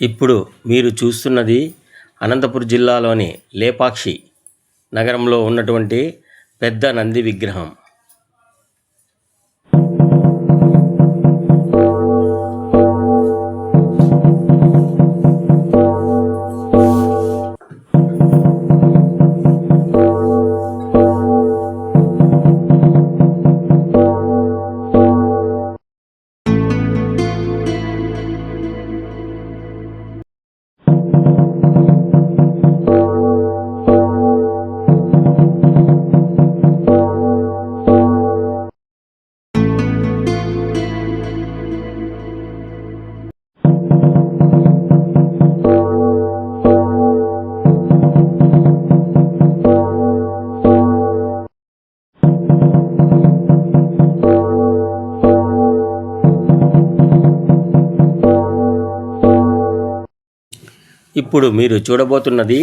ఇప్పుడు మీరు చూస్తున్నది అనంతపురం జిల్లాలోని లేపాక్షి నగరంలో ఉన్నటువంటి పెద్ద నంది విగ్రహం. ఇప్పుడు మీరు చూడబోతున్నది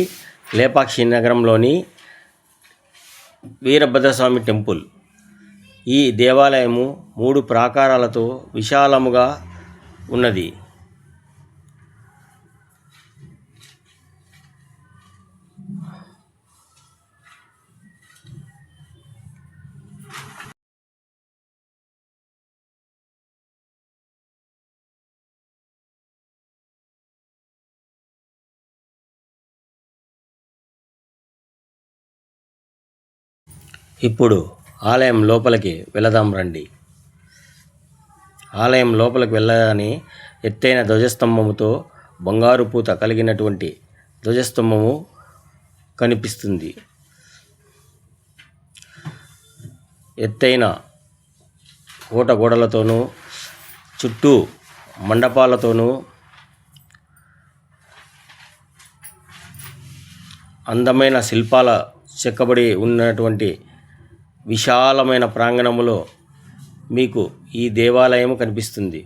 లేపాక్షి నగరంలోని వీరభద్రస్వామి టెంపుల్. ఈ దేవాలయము మూడు ప్రాకారాలతో విశాలముగా ఉన్నది. ఇప్పుడు ఆలయం లోపలికి వెళదాం రండి. ఆలయం లోపలికి వెళ్ళగానే ఎత్తైన ధ్వజస్తంభముతో బంగారు పూత కలిగినటువంటి ధ్వజస్తంభము కనిపిస్తుంది. ఎత్తైన కోట గోడలతోనూ చుట్టూ మండపాలతోనూ అందమైన శిల్పాల చెక్కబడి ఉన్నటువంటి విశాలమైన ప్రాంగణములో మీకు ఈ దేవాలయం కనిపిస్తుంది.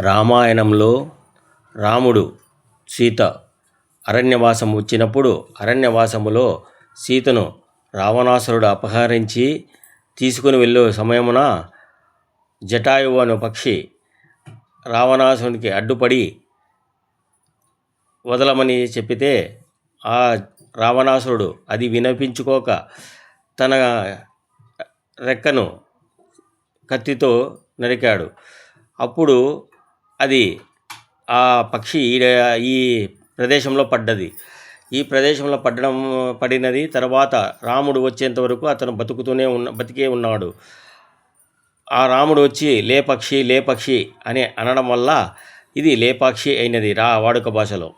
రామాయణంలో రాముడు సీత అరణ్యవాసం వచ్చినప్పుడు అరణ్యవాసములో సీతను రావణాసురుడు అపహరించి తీసుకుని వెళ్ళే సమయమున జటాయువు అనే పక్షి రావణాసురునికి అడ్డుపడి వదలమని చెప్పితే ఆ రావణాసురుడు అది వినిపించుకోక తన రెక్కను కత్తితో నరికాడు. అప్పుడు అది ఆ పక్షి ఈ ప్రదేశంలో పడ్డది. ఈ ప్రదేశంలో పడ్డం పడినది తర్వాత రాముడు వచ్చేంత వరకు అతను బతుకుతూనే ఉన్న బతికే ఉన్నాడు. ఆ రాముడు వచ్చి లే పక్షి లే పక్షి అని అనడం వల్ల ఇది లేపాక్షి అయినది రా వాడుక భాషలో.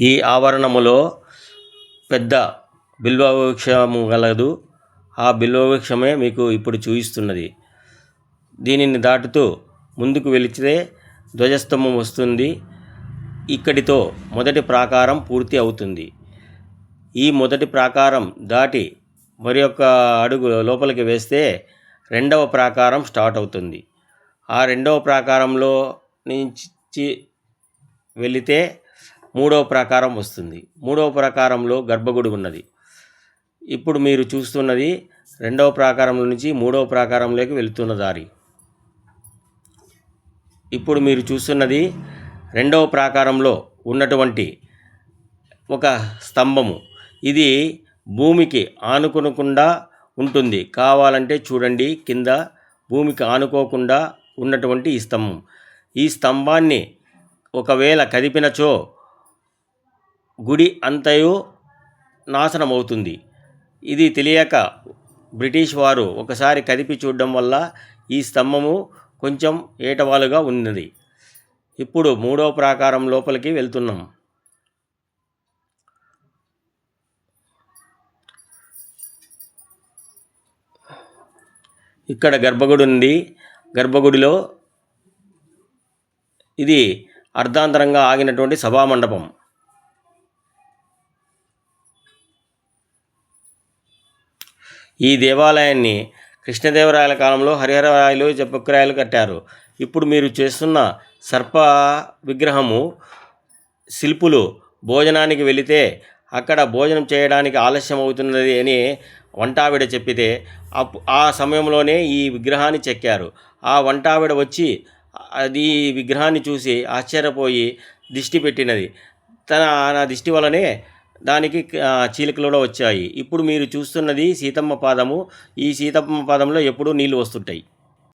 ఈ ఆవరణములో పెద్ద బిల్వవృక్షము గలదు. ఆ బిల్వవృక్షమే మీకు ఇప్పుడు చూయిస్తున్నది దీనిని దాటుతూ ముందుకు వెళితే ధ్వజస్తంభం వస్తుంది. ఇక్కడితో మొదటి ప్రాకారం పూర్తి అవుతుంది. ఈ మొదటి ప్రాకారం దాటి మరి ఒక అడుగు లోపలికి వేస్తే రెండవ ప్రాకారం స్టార్ట్ అవుతుంది. ఆ రెండవ ప్రాకారంలో నుంచి వెళితే మూడవ ప్రాకారం వస్తుంది. మూడవ ప్రాకారంలో గర్భగుడి ఉన్నది. ఇప్పుడు మీరు చూస్తున్నది రెండవ ప్రాకారం నుంచి మూడవ ప్రాకారంలోకి వెళుతున్న దారి. ఇప్పుడు మీరు చూస్తున్నది రెండవ ప్రాకారంలో ఉన్నటువంటి ఒక స్తంభము. ఇది భూమికి ఆనుకునకుండా ఉంటుంది. కావాలంటే చూడండి కింద భూమికి ఆనుకోకుండా ఉన్నటువంటి ఈ స్తంభం. ఈ స్తంభాన్ని ఒకవేళ కదిపినచో గుడి అంతయు నాశనమవుతుంది. ఇది తెలియక బ్రిటిష్ వారు ఒకసారి కదిపి చూడడం వల్ల ఈ స్తంభము కొంచెం ఏటవాలుగా ఉన్నది. ఇప్పుడు మూడో ప్రాకారం లోపలికి వెళ్తున్నాం. ఇక్కడ గర్భగుడి ఉంది. గర్భగుడిలో ఇది అర్ధాంతరంగా ఆగినటువంటి సభామండపం. ఈ దేవాలయాన్ని కృష్ణదేవరాయల కాలంలో హరిహరరాయలు జపక్రాయలు కట్టారు. ఇప్పుడు మీరు చేస్తున్న సర్ప విగ్రహము శిల్పులు భోజనానికి వెళితే అక్కడ భోజనం చేయడానికి ఆలస్యం అవుతున్నది అని వంటావిడ చెప్పితే అప్ ఆ సమయంలోనే ఈ విగ్రహాన్ని చెక్కారు. ఆ వంటావిడ వచ్చి అది విగ్రహాన్ని చూసి ఆశ్చర్యపోయి దిష్టి పెట్టినది. తన నా దిష్టి వలనే దానికి చీలికలు కూడా వచ్చాయి. ఇప్పుడు మీరు చూస్తున్నది సీతమ్మ పాదము. ఈ సీతమ్మ పాదంలో ఎప్పుడూ నీళ్ళు వస్తుంటాయి.